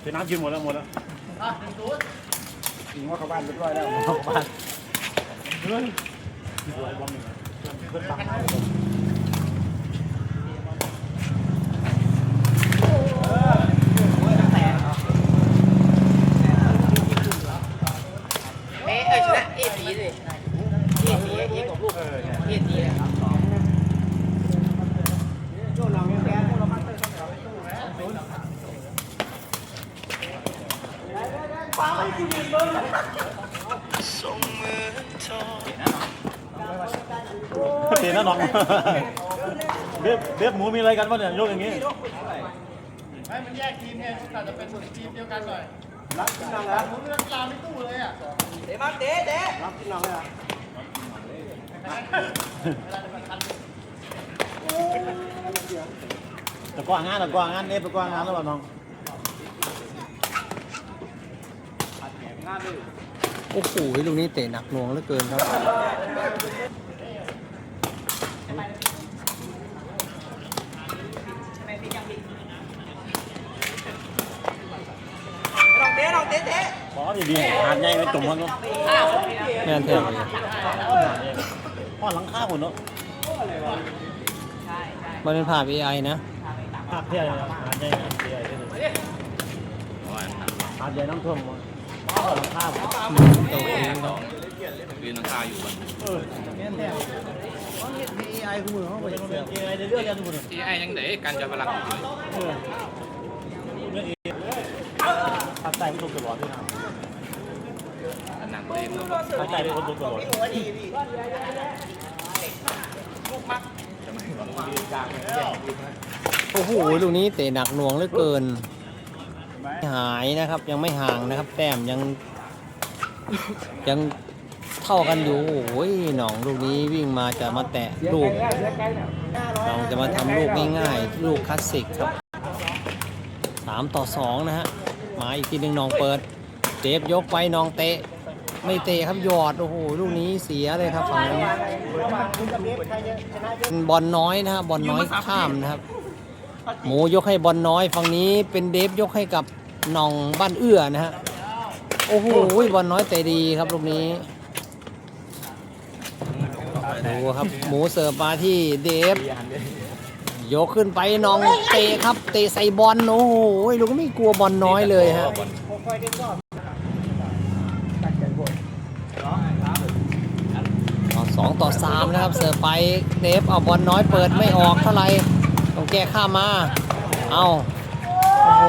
เดี๋น้ำกินหมดแล้วหมดแล้วหถึงว่าเข้าบ้านเรียบร้อยแล้วเข้าบ้านเพื่อนเพื่อนบังเพื่อนบัง สีสิเอสีเอกับลูกเอสีเลยเตีนะน้องเรียบเรียบหมูมีอะไรกันวะเนี่ยยกอย่างงี้ไม่มันแยกทีมเนี่ยอาจจะเป็นทีมเดียวกันหน่อย รับกินนังแล้วผมเลือกลาไม่ตู้เลยอะเตะมาเตะเตะรับกินน้องเลยอะตะกวางงานตะกวางงานเอฟตะกวางงานแล้วเปล่น้องโอ้โหลูกนี้เตะหนักหน่วงเหลือเกินครับ ลองเตะลองเตะเตะบอสดีๆหาดใหญ่ไปตุ่มมันเนาะแม่นแท้เลยพ่อหลังคาหุ่นเนาะมันเป็นภาพ AI นะภาคเที่ยวหาดใหญ่หาดใหญ่หาดใหญ่น้ำท่วมพ่อหลังคาหุ่นเตะเองครับยืนหลังคาอยู่บนเออแม่นแท้เขาเห็นเอไอคู่มือเขาไปเสียไอเรื่อยๆกันทุกคนที่ไอ้ยังเด็กการจะพลัง อยู่เลยเออเรื่องเอภาคใต้ไม่ตกตลอดด้วยนะอันนั้นเองเนาะภาคใต้ไม่ตกตลอดโอ้โหลูกนี้เตะหนักหน่วงเหลือเกิน หายนะครับยังไม่ห่างนะครับ แต้มยัง ยังเท่ากันอยู่โอ้ยหนองลูกนี้วิ่งมาจะมาแตะลูกเราจะมาทำลูกง่ายๆ ลูกคลาสสิกครับสามต่อสองนะฮะ มาอีกทีหนึ่งหนองเปิดเดฟยกไปหนองเตะ ไม่เตะครับหยอดโอ้โหลูกนี้เสียเลยครับฝั่งนี้นบอลน้อยนะฮะบอลน้อยข้ามนะครับ หมูยกให้บอลน้อยฝั่งนี้เป็นเดฟยกให้กับน่องบ้านเอื้อนะฮะโอ้โหบอลน้อยเตะดีครับลูกนี้ดูครับหมูเสิร์ฟมาที่เดฟ ยกขึ้นไปน้องเตะครับ เตะใส่บอลโอ้โหลูกไม่กลัวบอลน้อยเลยฮะสองต่อสามนะครับเสิร์ฟไปเดฟเอาบอลน้อยเปิดไม่ออกเท่าไหร่ต้องแก้ข้ามา เอาโอ้โห